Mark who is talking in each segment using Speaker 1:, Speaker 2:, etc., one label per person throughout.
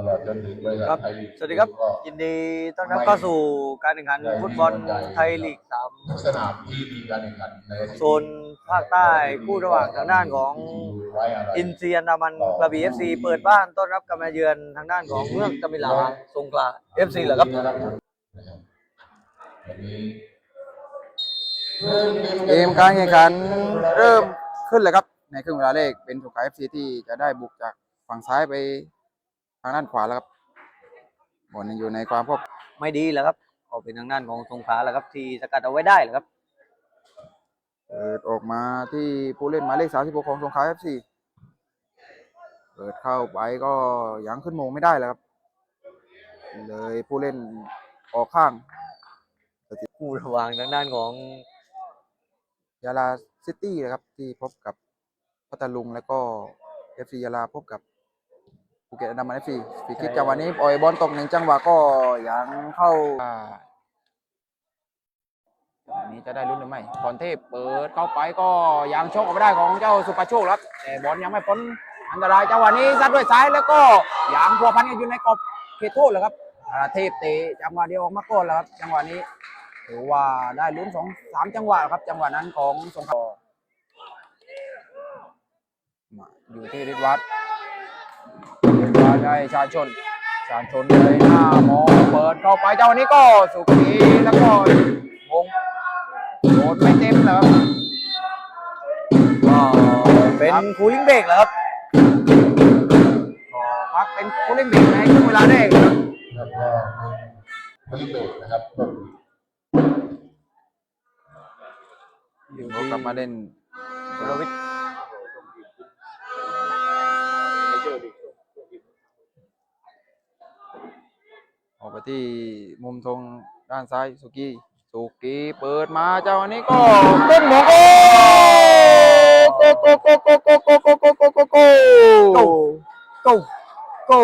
Speaker 1: ตลอดจนถึงบริษัท
Speaker 2: ครับ
Speaker 1: ไทยลีก
Speaker 2: สวัสดีครับ
Speaker 1: ก็
Speaker 2: ยินดีต้อนรับเข้าสู่การแข่งขันฟุตบอลไทยลีกสาม
Speaker 1: ทุกสนามที่มีการแข่งขันใน
Speaker 2: โซนภาคใต้คู่ระหว่างทางด้านของ
Speaker 1: ไว้อะไร
Speaker 2: อินเซียนดามันกระบี่เอฟซีเปิดบ้านต้อนรับการมาเยือนทางด้านของเมืองตะมิลาสงขลาเอฟซีเหรอครับ
Speaker 1: นะครับวันนี้
Speaker 3: เกมการแข่งขันเริ่มขึ้นเลยครับ ในครึ่งเวลาแรกเป็นสุขาเอฟซีที่จะได้บุกจากฝั่งซ้ายไป ทางด้านขวาแล้วครับบอลยังอยู่ในความควบ
Speaker 2: ไม่ดีแล้วครับก็เป็นทางด้านของสงขลาแหละครับ ที่สกัดเอาไว้ได้แหละครับ
Speaker 3: เปิดออกมาที่ผู้เล่นหมายเลข36ของสงขลาเอฟซีเปิดเข้าไปก็ยังขึ้นโมงไม่ได้แล้วครับ เลยผู้เล่นออกข้าง
Speaker 2: คู่ระหว่างทางด้านของ
Speaker 3: ยาลาซิตี้นะครับ ที่พบกับพัทลุงแล้วก็เอฟซียาลาพบกับ ภูเก็ตอันดามันเอฟซีฟีคิกจังหวะนี้ปล่อยบอลตกหนึ่งจังหวะก็ยังเข้าจังหวะนี้จะได้ลุ้นหรือไม่พรเทพเปิดเข้าไปก็ยังโชคเอาไม่ได้ของเจ้าสุภโชคครับแต่บอลยังไม่พ้นอันตรายจังหวะนี้ซัดด้วยซ้ายแล้วก็ยังพัวพันกันอยู่ในกรอบเขตโทษแล้วครับธารเทพเตะจังหวะเดียวออกมาก่อนแล้วครับจังหวะนี้ถือว่าได้ลุ้นสองสามจังหวะครับจังหวะนั้นของสงขลามาอยู่ที่ฤทธิ์วัดฤทธิ์วัด ได้ชาญชน ชาญชนเลยหน้ามองเปิดเข้าไปเจ้าวันนี้ก็สุขีแล้วก็วงโดนไม่เต็มแล้วครับ
Speaker 2: ก็เป็นคูลิ่งเบรกแล้วครับ
Speaker 3: ก็พักเป็นผู้เล่นเบรกในช่วงเวลาแรกครับ
Speaker 1: แล้วก็บริเบกนะครับก็คือ
Speaker 3: เขากลับมาเล่น
Speaker 2: วรวิทย์
Speaker 3: ไปที่มุมธงด้านซ้ายสุกี้สุกี้เปิดมาเจ้าอันนี้ก็เป็นหมงโกโกโกโกโกโกโกโกโกโกโกโก
Speaker 2: โก้โก้โก้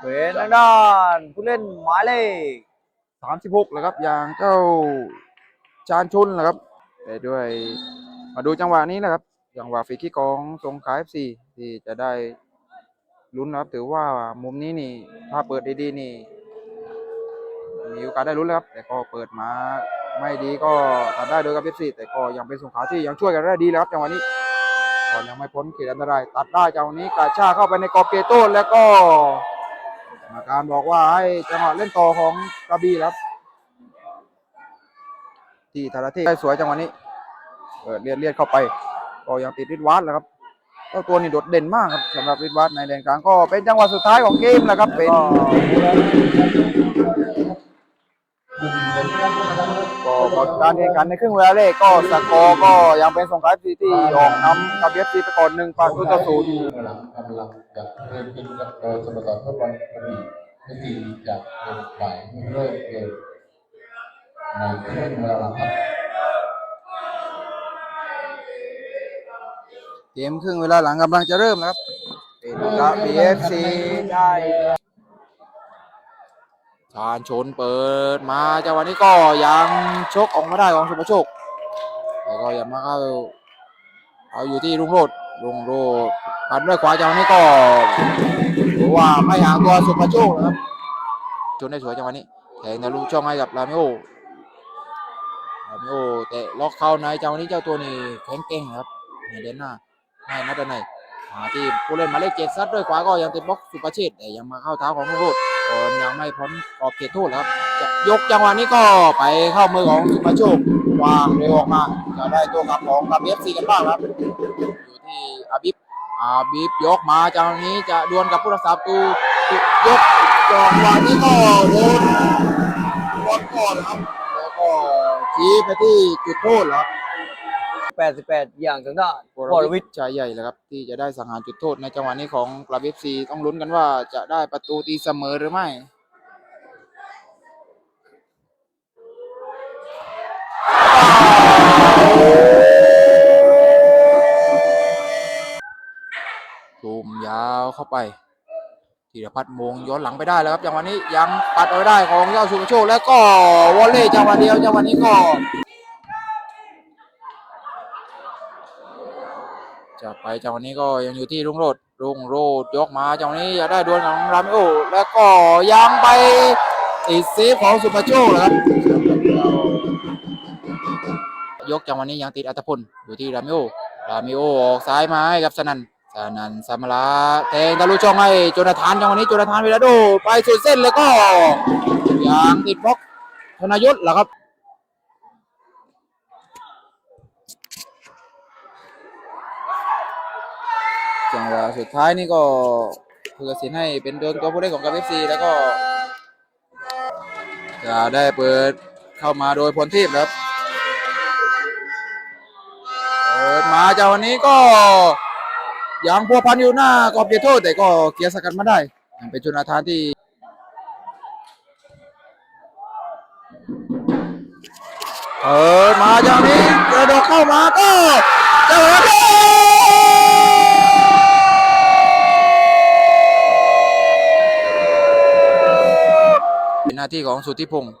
Speaker 2: เป็นทางด้านผู้เล่นหมายเลข
Speaker 3: สามสิบหกแล้วครับอย่างเจ้าชาญชุนนะครับแต่ด้วยมาดูจังหวะนี้นะครับจังหวะฟรีคิกของสงขลาเอฟซีที่จะได้ลุ้นนะครับ ถือว่ามุมนี้นี่ ถ้าเปิดดีๆนี่ มีโอกาสได้ลุ้นแล้วครับ แต่ก็เปิดมาไม่ดีก็ตัดได้โดยกับเอฟซีแต่ก็ยังเป็นสงขาที่ยังช่วยกันได้ดีแล้วครับจังหวะนี้ก็ยังไม่พ้นเขตอันตรายตัดได้จังหวะนี้กระชาเข้าไปในกรอบเกโต้แล้วก็กรรมการบอกว่าให้จังหวะเล่นต่อของกระบี่ครับที่ธารเทพได้สวยจังหวะนี้เปิดเลียดเลียดเข้าไป ก็ยังติดริดวัดแล้วครับเจ้าตัวนี้โดดเด่นมากครับสำหรับริดวัดในแดนกลางก็เป็นจังหวะสุดท้ายของเกมแหละครับเป็น การแข่งขันในครึ่งเวลาแรกก็สกอร์ก็ยังเป็นสงขลาซีที่ออกนำกับเอฟซีไปก่อนหนึ่งประตูต่อศูนย์
Speaker 1: กำลังกำลังจะเริ่มขึ้นกับโดยสโมสรฟุตบอลกระบี่ไม่ดีจะเป็นฝ่ายเริ่มเกมในครึ่งเวลาหลังครับ
Speaker 3: เกมครึ่งเวลาหลังกำลังจะเริ่มแล้วครับเป็นกระบี่เอฟซีได้ ชาญชนเปิดมาจังหวะนี้ก็ยังชกออกมาได้ของสุภโชคแต่ก็ยังมาเข้าเอาอยู่ที่รุ่งโรดรุ่งโรดพันด้วยขวาจังหวะนี้ก็ถือว่าไม่หางตัวสุภโชคนะครับชนได้สวยจังหวะนี้แทงทะลุช่องให้กับลาเมโอลาเมโอแต่ล็อกเข้าในจังหวะนี้เจ้าตัวนี้แข็งเก่งครับในเดนหน้าให้นัดในมาที่ผู้เล่นหมายเลขเจ็ดซัดด้วยขวาก็ยังติดบล็อกสุประเชษแต่ยังมาเข้าเท้าของลูกโทษ ก่อนยังไม่พ้นขอบเขตโทษครับ จะยกจังหวะนี้ก็ไปเข้ามือของสุประโชควางเร็วออกมาจะได้ตัวกับของกับเอฟซีกันบ้างครับ อยู่ที่อาบิบอาบิบยกมาจังหวะนี้จะดวลกับผู้รักษาประตูยกจังหวะนี้ก็โดนบอลก่อนครับแล้วก็ชี้ไปที่จุดโทษครับ
Speaker 2: 88 อย่างทางด้าน
Speaker 3: ว
Speaker 2: ว
Speaker 3: ร
Speaker 2: ร
Speaker 3: วิ
Speaker 2: วิ
Speaker 3: ท
Speaker 2: ทย์
Speaker 3: ย์ชายใหญ่เลยครับ ที่จะได้สังหารจุดโทษในจังหวะนี้ของกลาบเอฟซีต้องลุ้นกันว่าจะได้ประตูตีเสมอหรือไม่ตูมยาวเข้าไปธีรพัฒน์มงย้อนหลังไปได้แล้วครับจังหวะนี้ยังปัดเอาไว้ได้ของเจ้าสุภโชคแล้วก็วอลเล่จังหวะเดียวจังหวะนี้ก็ จะไปจังหวะนี้ก็ยังอยู่ที่รุ่งโรจน์รุ่งโรดยกมาจังหวะนี้อยากได้ดวลของรามิโอแล้วก็ยังไปติดเซฟของสุภาโชคนะครับ ยกจังหวะนี้ยังติดอัตพลอยู่ที่รามิโอรามิโอออกซ้ายมาให้กับสนันสนันสามลาแทงทะลุช่องให้โจนาธานจังหวะนี้โจนาธานวิลาโดไปสุดเส้นแล้วก็ยังติดบล็อกธนยศเหรอครับ จังหวะสุดท้ายนี่ก็ผู้ตัดสินให้เป็นโดนตัวผู้เล่นของกับเอฟซีแล้วก็ จะได้เปิดเข้ามาโดยพลทีพครับเปิดมาจากวันนี้ก็ยังพัวพันอยู่หน้ากรอบเขตโทษแต่ก็เกียร์สกัดมาได้เป็นจุนาธานที่เปิดมาจากนี้เนหน้าที่ของสุทธิพงศ์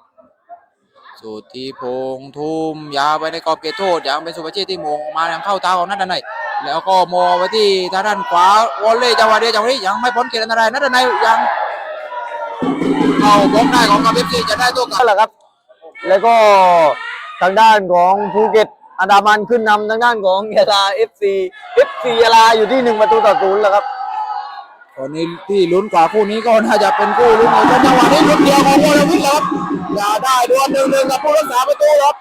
Speaker 3: สุทธิพงษ์ทุ่มยาวไปในกรอบเขตโทษยังเป็นสุภาชิตที่มงมายังเข้าตาของนัดดันในยแล้วก็โมงไปที่ทางด้านขวาวอลเล่จังหวะเดียวจังหวะนี้ยังไม่พ้นเขตอันตรายนัดดันในยยังเข้าบล็อกได้ของกับเอฟซีจะได้ตัวกลับ
Speaker 2: นั่นแหละครับ แล้วก็ทางด้านของภูเก็ตอันดามันขึ้นนำทางด้านของยาลาเอฟซีเอฟซียาลาอยู่ที่หนึ่งประตูต่อศูนย์แล้วครับ
Speaker 3: ตอนนี้ที่ลุ้นกว่าคู่นี้ก็น่าจะเป็นคู่ลุ้นของจังหวะนี้ลุ้นเดียวของวอลวิทครับอย่าได้ดวลหนึ่งหนึ่งกับผู้รักษาประตูครับ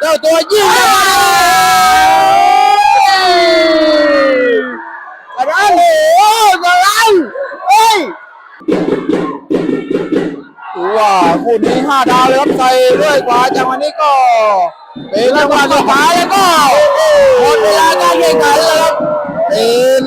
Speaker 3: เจ้าตัวยิงกระด้างโอ้โหกระด้างเฮ้ยถือว่าคู่นี้ห้าดาวเลยครับใส่ด้วยขวาจังหวะนี้ก็เป็นจังหวะสุดท้ายแล้วก็หมดเวลาการแข่งขันแล้วครับเป็น